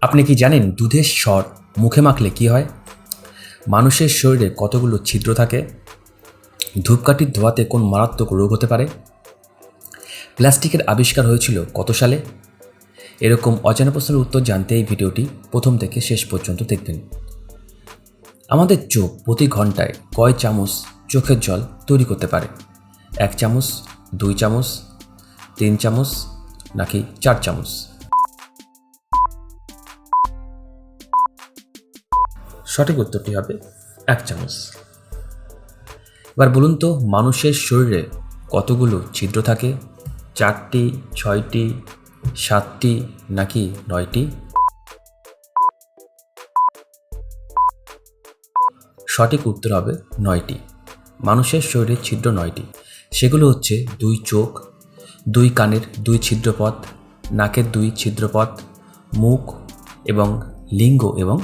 আপনি কি জানেন দুধের স্বর মুখে মাখলে কি হয়? মানুষের শরীরে কতগুলো ছিদ্র থাকে? ধূপকাঠির ধোয়াতে কোন মারাত্মক রোগ হতে পারে? প্লাস্টিকের আবিষ্কার হয়েছিল কত সালে? এরকম অজানা প্রশ্নের উত্তর জানতে এই ভিডিওটি প্রথম থেকে শেষ পর্যন্ত দেখবেন। আমাদের চোখ প্রতি ঘন্টায় কয় চামচ চোখের জল তৈরি করতে পারে? এক চামচ, দুই চামচ, তিন চামচ, নাকি চার চামচ? সঠিক উত্তরটি হবে এক চামচ। এবার বলুন তো, মানুষের শরীরে কতগুলো ছিদ্র থাকে? চারটি, ছয়টি, সাতটি, নাকি নয়টি? সঠিক উত্তর হবে নয়টি। মানুষের শরীরে ছিদ্র নয়টি। সেগুলো হচ্ছে দুই চোখ, দুই কানের দুই ছিদ্রপথ, নাকের দুই ছিদ্রপথ, মুখ এবং লিঙ্গ এবং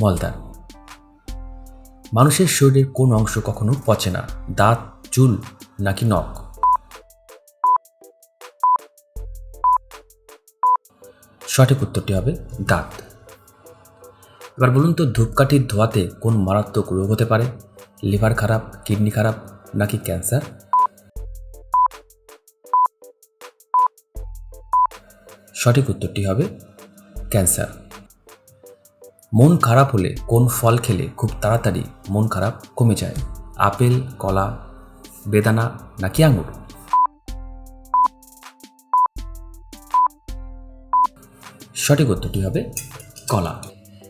মলদার মানুষের শরীরের কোন অংশ কখনো পচে না, দাঁত, চুল নাকি নখ? সঠিক উত্তরটি হবে দাঁত। এবার বলুন তো, ধূপকাঠির ধোয়াতে কোন মারাত্মক রোগ হতে পারে? লিভার খারাপ, কিডনি খারাপ নাকি ক্যান্সার? সঠিক উত্তরটি হবে ক্যান্সার। মন খারাপ হলে কোন ফল খেলে খুব তাড়াতাড়ি মন খারাপ কমে যায়? আপেল, কলা, বেদানা নাকি আঙুর? সঠিক উত্তরটি হবে কলা।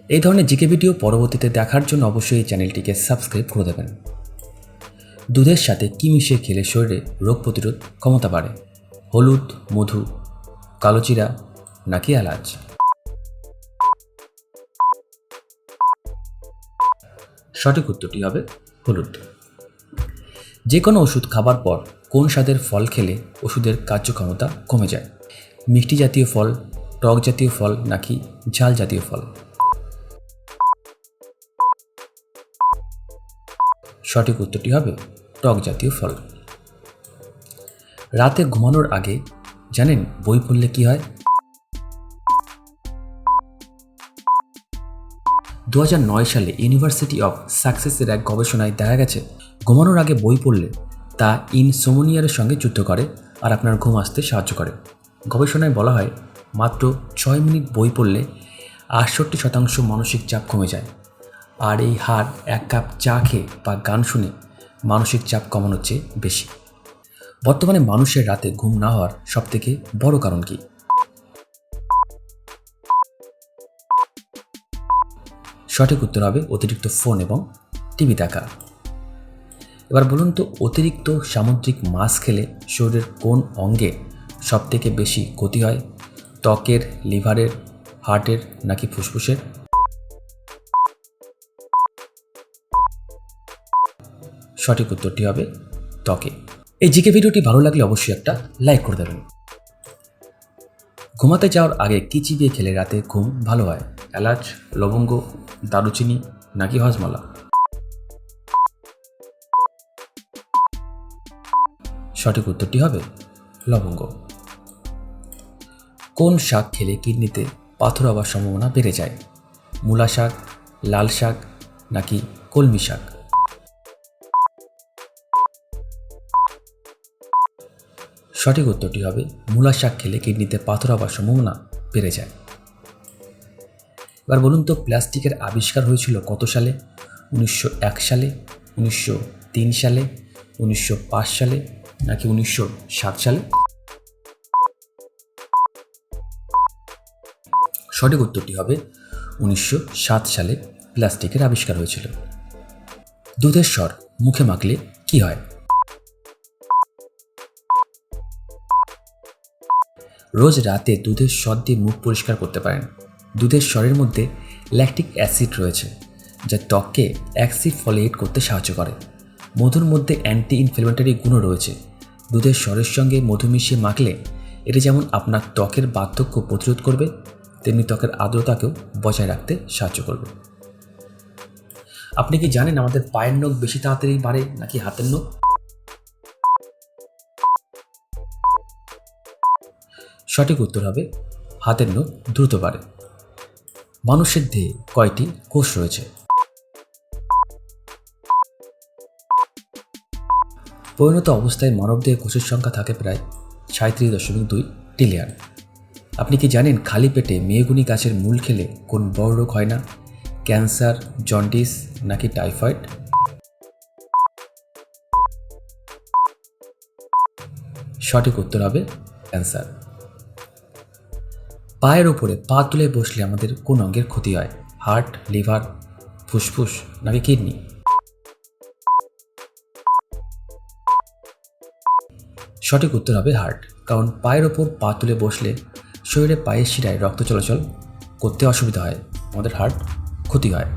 এই ধরনের জিকে ভিডিও পরবর্তীতে দেখার জন্য অবশ্যই এই চ্যানেলটিকে সাবস্ক্রাইব করে দেবেন। দুধের সাথে কি মিশিয়ে খেলে শরীরে রোগ প্রতিরোধ ক্ষমতা বাড়ে? হলুদ, মধু কালোচিরা নাকি এলাচ? সঠিক উত্তরটি হবে হলুদ। যে কোনো ওষুধ খাবার পর কোন স্বাদের ফল খেলে ওষুধের কার্যক্ষমতা কমে যায়? মিষ্টি জাতীয় ফল, টক জাতীয় ফল নাকি ঝাল জাতীয় ফল? সঠিক উত্তরটি হবে টক জাতীয় ফল। রাতে ঘুমানোর আগে জানেন বই পড়লে কি হয়? দু হাজার নয় সালে ইউনিভার্সিটি অফ সাকসেসের এক গবেষণায় দেখা গেছে, ঘুমানোর আগে বই পড়লে তা ইনসোমোনিয়ারের সঙ্গে যুদ্ধ করে আর আপনার ঘুম আসতে সাহায্য করে। গবেষণায় বলা হয়, মাত্র ছয় মিনিট বই পড়লে আটষট্টি শতাংশ মানসিক চাপ কমে যায়। আর এই হার এক কাপ চা খেয়ে বা গান শুনে মানসিক চাপ কমানোর চেয়ে বেশি। বর্তমানে মানুষের রাতে ঘুম না হওয়ার সবথেকে বড় কারণ কি? সঠিক উত্তর হবে অতিরিক্ত ফোন এবং টিভি দেখা। এবার বলুন তো, অতিরিক্ত সামুদ্রিক মাছ খেলে শরীরের কোন অঙ্গে সবথেকে বেশি ক্ষতি হয়? ত্বকের, লিভারের, হার্টের নাকি ফুসফুসের? সঠিক উত্তরটি হবে ত্বকে। এই জিকে ভিডিওটি ভালো লাগলে অবশ্যই একটা লাইক করে দেবেন। ঘুমাতে যাওয়ার আগে কি চিবিয়ে খেলে রাতে ঘুম ভালো হয়। এলাচ লবঙ্গ দারুচিনি নাকি হজমলা? সঠিক উত্তরটি হবে লবঙ্গ। কোন শাক খেলে কিডনিতে পাথর হওয়ার সম্ভাবনা বেড়ে যায়? মূলা শাক, লাল শাক নাকি কলমি শাক? সঠিক উত্তরটি হবে মূলা শাক খেলে কিডনিতে পাথর হওয়ার সম্ভাবনা বেড়ে যায়। এবার বলুন তো, প্লাস্টিকের আবিষ্কার হয়েছিল কত সালে? উনিশশো এক সালে, উনিশশো তিন সালে, উনিশশো পাঁচ সালে, নাকি উনিশশো সাত সালে? সঠিক উত্তরটি হবে উনিশশো সাত সালে প্লাস্টিকের আবিষ্কার হয়েছিল। দুধের স্বর মুখে মাখলে কি হয়? রোজ রাতে দুধের স্বর দিয়ে মুখ পরিষ্কার করতে পারেন। দুধের স্বরের মধ্যে ল্যাকটিক অ্যাসিড রয়েছে, যা ত্বককে অ্যাক্সিড ফলিয়েট করতে সাহায্য করে। মধুর মধ্যে অ্যান্টি ইনফ্লেমেটারি গুণও রয়েছে। দুধের স্বরের সঙ্গে মধু মিশিয়ে মাখলে এটি যেমন আপনার ত্বকের বার্ধক্য প্রতিরোধ করবে, তেমনি ত্বকের আর্দ্রতাকেও বজায় রাখতে সাহায্য করবে। আপনি কি জানেন আমাদের পায়ের নখ বেশি তাড়াতাড়ি বাড়ে নাকি হাতের নখ? সঠিক উত্তর হবে, হাতের নখ দ্রুত বাড়ে। মানুষের দেহে কয়টি কোষ রয়েছে? পরিণত অবস্থায় মানবদেহে কোষের সংখ্যা থাকে প্রায় সাঁত্রিশ দশমিক দুই ট্রিলিয়ন আপনি কি জানেন খালি পেটে মেয়েগুনি গাছের মূল খেলে কোন বড় রোগ হয় না? ক্যান্সার, জন্ডিস নাকি টাইফয়েড? সঠিক উত্তর হবে ক্যান্সার পায়ের উপরে পা তুলে বসলে আমাদের কোন অঙ্গের ক্ষতি হয়? হার্ট, লিভার, ফুসফুস নাকি কিডনি? সঠিক উত্তর হবে হার্ট, কারণ পায়ের ওপর পা তুলে বসলে শরীরে পায়ের শিরায় রক্ত চলাচল করতে অসুবিধা হয়। আমাদের হার্ট ক্ষতি হয়।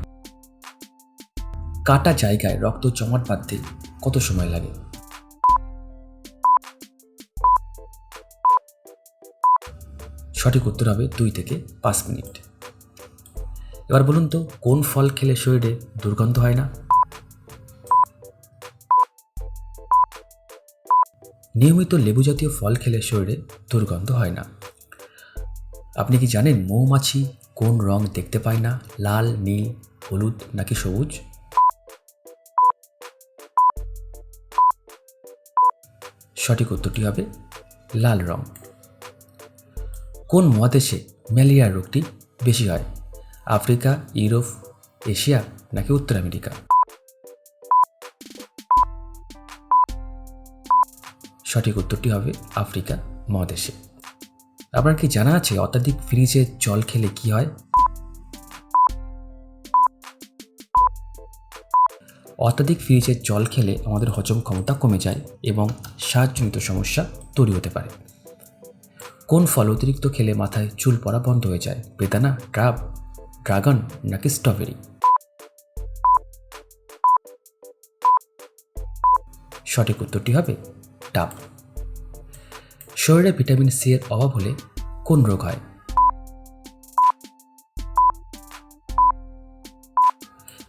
কাটা জায়গায় রক্ত জমাট বাঁধতে কত সময় লাগে? সঠিক উত্তর হবে দুই থেকে পাঁচ মিনিট। এবার বলুন তো, কোন ফল খেলে শরীরে দুর্গন্ধ হয় না? নিয়মিত লেবু জাতীয় ফল খেলে শরীরে দুর্গন্ধ হয় না। আপনি কি জানেন মৌমাছি কোন রং দেখতে পায় না, লাল, নীল, হলুদ নাকি সবুজ? সঠিক উত্তরটি হবে লাল রং। কোন মহাদেশে ম্যালেরিয়া রোগটি বেশি হয়? আফ্রিকা, ইউরোপ, এশিয়া নাকি উত্তর আমেরিকা? সঠিক উত্তরটি হবে আফ্রিকা মহাদেশে। আপনার কি জানা আছে অত্যাধিক ফ্রিজে জল খেলে কি হয়? অত্যাধিক ফ্রিজের জল খেলে আমাদের হজম ক্ষমতা কমে যায় এবং শ্বাসজনিত সমস্যা তৈরি হতে পারে। কোন ফল অতিরিক্ত খেলে মাথায় চুল পড়া বন্ধ হয়ে যায়? বেদানা ড্রাব ড্রাগন নাকি স্ট্রবেরি? সঠিক উত্তরটি হবে ডাব। শরীরে ভিটামিন সি এর অভাব হলে কোন রোগ হয়?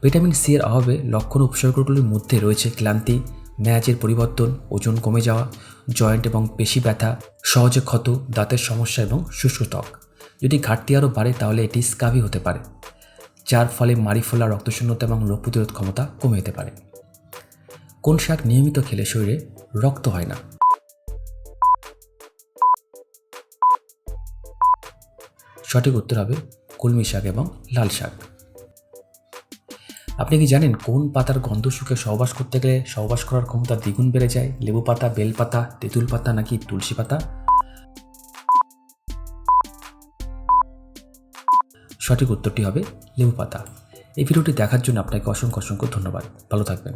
ভিটামিন সি এর অভাবে লক্ষণ উপসর্গগুলির মধ্যে রয়েছে ক্লান্তি ম্যাচের পরিবর্তন, ওজন কমে যাওয়া, জয়েন্ট এবং পেশি ব্যথা, সহজে ক্ষত, দাঁতের সমস্যা এবং শুষ্ক ত্বক। যদি ঘাটতি আরও বাড়ে তাহলে এটি স্কাভি হতে পারে, যার ফলে মারি ফোলা রক্তশূন্যতা এবং রোগ প্রতিরোধ ক্ষমতা কমে যেতে পারে। কোন শাক নিয়মিত খেলে শরীরে রক্ত হয় না? সঠিক উত্তর হবে কলমি শাক এবং লাল শাক। আপনি কি জানেন কোন পাতার গন্ধ শুকে সহবাস করতে গেলে সহবাস করার ক্ষমতা দ্বিগুণ বেড়ে যায়? লেবু পাতা, বেল পাতা, তেঁতুল পাতা নাকি তুলসী পাতা? সঠিক উত্তরটি হবে লেবু পাতা। এই ভিডিওটি দেখার জন্য আপনাকে অসংখ্য অসংখ্য ধন্যবাদ। ভালো থাকবেন।